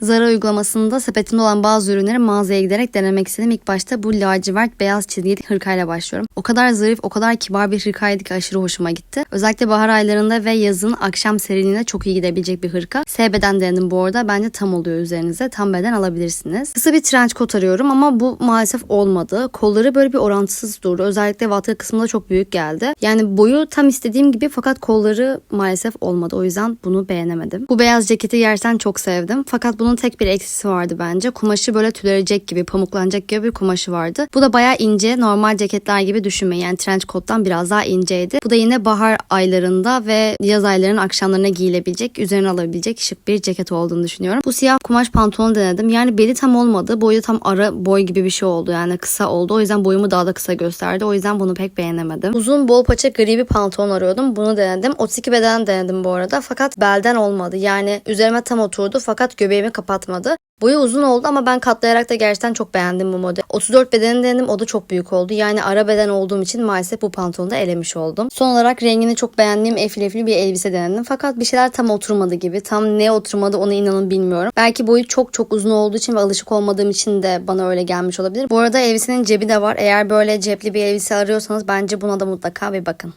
Zara uygulamasında sepetimde olan bazı ürünleri mağazaya giderek denemek istedim. İlk başta bu lacivert beyaz çizgili hırkayla başlıyorum. O kadar zarif, o kadar kibar bir hırkaydı ki aşırı hoşuma gitti. Özellikle bahar aylarında ve yazın akşam serinliğine çok iyi gidebilecek bir hırka. S beden denedim bu arada. Bence tam oluyor üzerinize. Tam beden alabilirsiniz. Kısa bir trench coat arıyorum ama bu maalesef olmadı. Kolları böyle bir orantısız durdu. Özellikle vatka kısmında çok büyük geldi. Yani boyu tam istediğim gibi fakat kolları maalesef olmadı. O yüzden bunu beğenemedim. Bu beyaz ceketi gerçekten çok sevdim. Fakat bunun tek bir eksisi vardı bence. Kumaşı böyle tülerecek gibi, pamuklanacak gibi bir kumaşı vardı. Bu da bayağı ince, normal ceketler gibi düşünmeyin. Yani trench coat'tan biraz daha inceydi. Bu da yine bahar aylarında ve yaz aylarının akşamlarına giyilebilecek, üzerine alabilecek şık bir ceket olduğunu düşünüyorum. Bu siyah kumaş pantolon denedim. Yani beli tam olmadı. Boyu tam ara boy gibi bir şey oldu. Yani kısa oldu. O yüzden boyumu daha da kısa gösterdi. O yüzden bunu pek beğenemedim. Uzun bol paça gri bir pantolon arıyordum. Bunu denedim. 32 beden denedim bu arada. Fakat belden olmadı. Yani üzerime tam oturdu fakat göbeğimi kapatmadı. Boyu uzun oldu ama ben katlayarak da gerçekten çok beğendim bu model. 34 bedeni denedim o da çok büyük oldu. Yani ara beden olduğum için maalesef bu pantolonu da elemiş oldum. Son olarak rengini çok beğendiğim efil efil bir elbise denedim. Fakat bir şeyler tam oturmadı gibi. Tam ne oturmadı ona inanın bilmiyorum. Belki boyu çok çok uzun olduğu için ve alışık olmadığım için de bana öyle gelmiş olabilir. Bu arada elbisenin cebi de var. Eğer böyle cepli bir elbise arıyorsanız bence buna da mutlaka bir bakın.